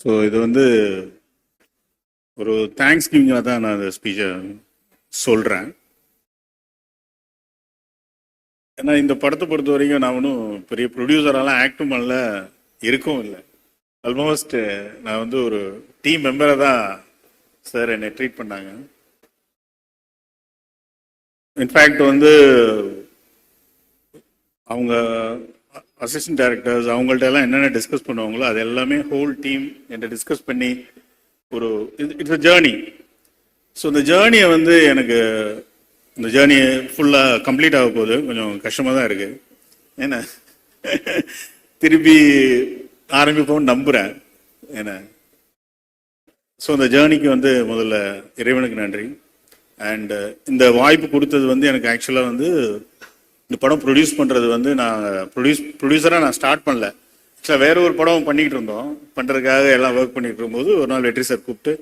So இது வந்து ஒரு தேங்க்ஸ் கிவிங்காக தான் நான் அந்த ஸ்பீச்சை சொல்கிறேன் ஏன்னா இந்த படத்தை பொறுத்த வரைக்கும் நான் ஒன்றும் பெரிய ப்ரொடியூசரெல்லாம் ஆக்டும் பண்ணல இருக்கவும் இல்லை. ஆல்மோஸ்ட் நான் வந்து ஒரு டீம் மெம்பரை தான் சார் என்னை ட்ரீட் பண்ணாங்க. இன்ஃபேக்ட் வந்து அவங்க அசிஸ்டன்ட் டைரக்டர்ஸ் அவங்கள்ட்ட எல்லாம் என்னென்ன டிஸ்கஸ் பண்ணுவாங்களோ அது எல்லாமே ஹோல் டீம் என்கிட்ட டிஸ்கஸ் பண்ணி ஒரு இட்ஸ் அ ஜேர்னி ஸோ இந்த ஜேர்னியை வந்து எனக்கு இந்த ஜேர்னி ஃபுல்லாக கம்ப்ளீட் ஆக போகுது. கொஞ்சம் கஷ்டமாக தான் இருக்குது ஏன்னா திருப்பி ஆரம்பிப்போம்னு நம்புகிறேன் ஏன்னா ஸோ இந்த ஜேர்னிக்கு வந்து முதல்ல இறைவனுக்கு நன்றி. அண்டு இந்த வாய்ப்பு கொடுத்தது வந்து எனக்கு ஆக்சுவலாக வந்து இந்த படம் ப்ரொடியூஸ் பண்ணுறது வந்து நான் ப்ரொடியூஸ் ப்ரொடியூசராக நான் ஸ்டார்ட் பண்ணல. ஆக்சுவலாக வேற ஒரு படம் பண்ணிக்கிட்டு இருந்தோம். பண்ணுறதுக்காக எல்லாம் ஒர்க் பண்ணிட்டு இருக்கும்போது ஒரு நாள் வெற்றி சார் கூப்பிட்டு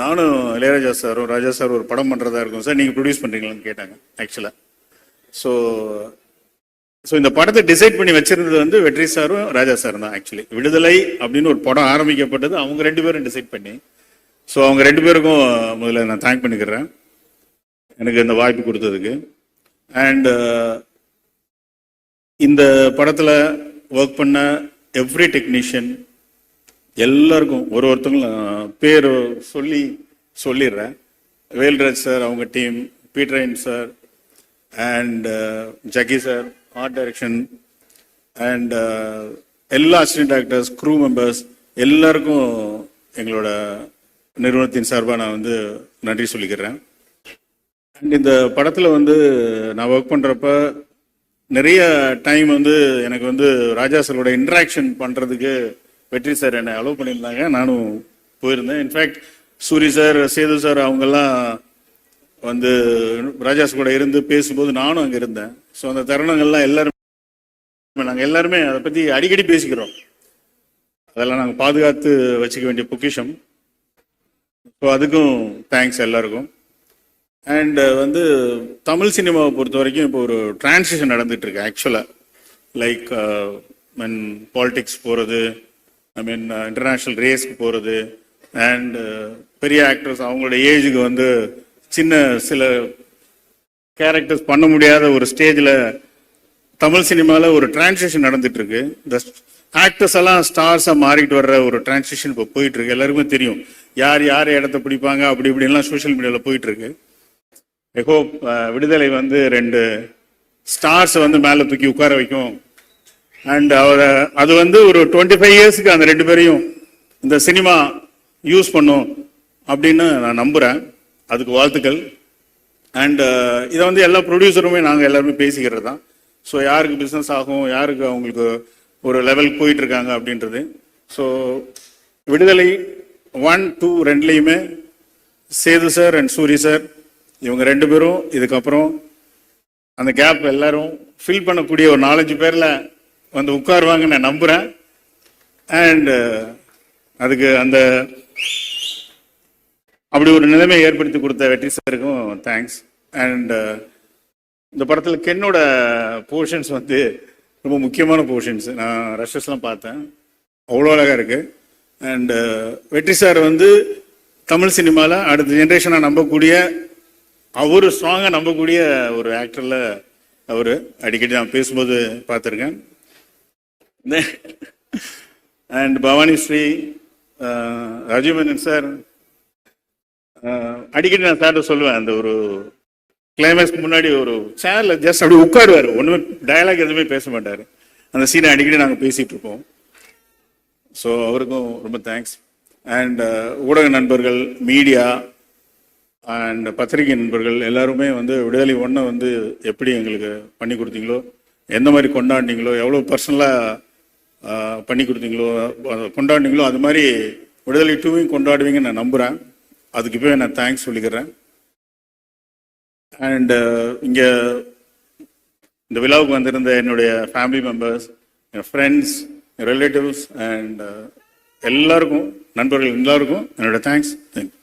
நானும் இளையராஜா சாரும் ராஜா சார் ஒரு படம் பண்ணுறதா இருக்கும் சார் நீங்கள் ப்ரொடியூஸ் பண்ணுறீங்களான்னு கேட்டாங்க ஆக்சுவலாக ஸோ ஸோ இந்த படத்தை டிசைட் பண்ணி வச்சிருந்தது வந்து வெற்றி சாரும் ராஜா சாரும் தான் ஆக்சுவலி விடுதலை அப்படின்னு ஒரு படம் ஆரம்பிக்கப்பட்டது அவங்க ரெண்டு பேரும் டிசைட் பண்ணி. ஸோ அவங்க ரெண்டு பேருக்கும் முதல்ல நான் தேங்க் பண்ணிக்கிறேன். எனக்கு இந்த வாய்ப்பு கொடுத்ததுக்கு. அண்ட் இந்த படத்தில் ஒர்க் பண்ண எவ்ரி டெக்னீஷியன் எல்லாருக்கும் ஒரு ஒருத்தங்களும் பேர் சொல்லி சொல்லிடுறேன். வேல்ராஜ் சார் அவங்க team பீட்ரைன் sir and Jakki sir art direction and எல்லா அசிஸ்டன்ட் டாக்டர்ஸ் க்ரூ மெம்பர்ஸ் எல்லாருக்கும் எங்களோட நிறுவனத்தின் சார்பாக நான் வந்து நன்றி சொல்லிக்கிறேன். அண்ட் இந்த படத்தில் வந்து நான் ஒர்க் பண்ணுறப்ப நிறைய டைம் வந்து எனக்கு வந்து ராஜா சாரோட இன்ட்ராக்ஷன் பண்ணுறதுக்கு வெற்றி சார் என்னை அலோவ் பண்ணியிருந்தாங்க. நானும் போயிருந்தேன். In fact Soori sir Sethu sir அவங்கெல்லாம் வந்து ராஜாஸ் கூட இருந்து பேசும்போது நானும் அங்கே இருந்தேன். ஸோ அந்த தருணங்கள்லாம் எல்லாருமே நாங்கள் எல்லாருமே அதை பற்றி அடிக்கடி பேசிக்கிறோம். அதெல்லாம் நாங்கள் பாதுகாத்து வச்சுக்க வேண்டிய பொக்கிஷம். ஸோ அதுக்கும் தேங்க்ஸ் எல்லாருக்கும். அண்ட் uh, வந்து தமிழ் சினிமாவை பொறுத்த வரைக்கும் இப்போ ஒரு டிரான்சிஷன் நடந்துட்டு இருக்கு ஆக்சுவலாக லைக் மீன் பாலிடிக்ஸ் போகிறது ஐ மீன் இன்டர்நேஷ்னல் ரேஸ்க்கு போகிறது அண்ட் பெரிய ஆக்டர்ஸ் அவங்களோட ஏஜுக்கு வந்து சின்ன சில கேரக்டர்ஸ் பண்ண முடியாத ஒரு ஸ்டேஜில் தமிழ் சினிமாவில் ஒரு டிரான்சிஷன் நடந்துட்டு இருக்கு இந்த ஆக்டர்ஸ் எல்லாம் ஸ்டார்ஸாக மாறிட்டு வர்ற ஒரு டிரான்சிஷன் இப்போ போயிட்டு இருக்கு எல்லாருக்குமே தெரியும். யார் யார் இடத்த பிடிப்பாங்க அப்படி இப்படின்லாம் சோஷியல் மீடியாவில் போயிட்டு எகோ uh, விடுதலை வந்து ரெண்டு ஸ்டார்ஸ் வந்து மேலே தூக்கி உட்கார வைக்கும். அண்ட் அவரை அது வந்து ஒரு டுவெண்ட்டி ஃபைவ் இயர்ஸ்க்கு அந்த ரெண்டு பேரையும் இந்த சினிமா யூஸ் பண்ணும் அப்படின்னு நான் நம்புகிறேன் அதுக்கு வாழ்த்துக்கள். அண்டு uh, இதை வந்து எல்லா ப்ரொடியூசருமே நாங்கள் எல்லாருமே பேசிக்கிறது தான். ஸோ யாருக்கு பிஸ்னஸ் ஆகும் யாருக்கு அவங்களுக்கு ஒரு லெவலுக்கு போயிட்டு இருக்காங்க அப்படின்றது. ஸோ விடுதலை ஒன் டூ ரெண்டுலேயுமே Sethu sir and Soori sir இவங்க ரெண்டு பேரும் இதுக்கப்புறம் அந்த கேப் எல்லாரும் ஃபில் பண்ணக்கூடிய ஒரு நாலஞ்சு பேரில் வந்து உட்காருவாங்கன்னு நான் நம்புகிறேன் அண்டு uh, அதுக்கு அந்த அப்படி ஒரு நிலைமையை ஏற்படுத்தி கொடுத்த வெற்றி சாருக்கும் தேங்க்ஸ் அண்ட் uh, இந்த படத்தில் கென்னோட போர்ஷன்ஸ் வந்து ரொம்ப முக்கியமான போர்ஷன்ஸ் நான் ரஷஸ்லாம் பார்த்தேன். அவ்வளோ அழகாக இருக்குது அண்டு uh, வெற்றி சார் வந்து தமிழ் சினிமாவில் அடுத்த ஜென்ரேஷனாக நம்பக்கூடிய அவர் ஸ்ட்ராங்காக நம்பக்கூடிய ஒரு ஆக்டரில் அவர். அடிக்கடி நான் பேசும்போது பார்த்துருக்கேன். அண்ட் பவானி ஸ்ரீ ராஜீவ் சார் அடிக்கடி நான் சார்ட்ட சொல்லுவேன். அந்த ஒரு கிளைமேக்ஸ்க்கு முன்னாடி ஒரு சேரில் ஜஸ்ட் அப்படி உட்காருவார். ஒன்றுமே டயலாக் எதுவுமே பேச மாட்டார். அந்த சீனை அடிக்கடி நாங்கள் பேசிகிட்டு இருப்போம். ஸோ அவருக்கும் ரொம்ப தேங்க்ஸ் அண்ட் ஊடக நண்பர்கள் மீடியா அண்ட் பத்திரிகை நண்பர்கள் எல்லாருமே வந்து விடுதலை ஒன்றை வந்து எப்படி எங்களுக்கு பண்ணி கொடுத்தீங்களோ எந்த மாதிரி கொண்டாடினீங்களோ எவ்வளோ பர்சனலாக பண்ணி கொடுத்தீங்களோ கொண்டாடினீங்களோ அது மாதிரி விடுதலை டூவையும் கொண்டாடுவீங்கன்னு நான் நம்புகிறேன் அதுக்கு இப்போ நான் தேங்க்ஸ் சொல்லிக்கிறேன். அண்டு இங்கே இந்த விழாவுக்கு வந்திருந்த என்னுடைய ஃபேமிலி மெம்பர்ஸ் என் ஃப்ரெண்ட்ஸ் ரிலேட்டிவ்ஸ் அண்ட் எல்லாருக்கும் நண்பர்கள் எல்லாருக்கும் என்னோட தேங்க்ஸ் தேங்க்யூ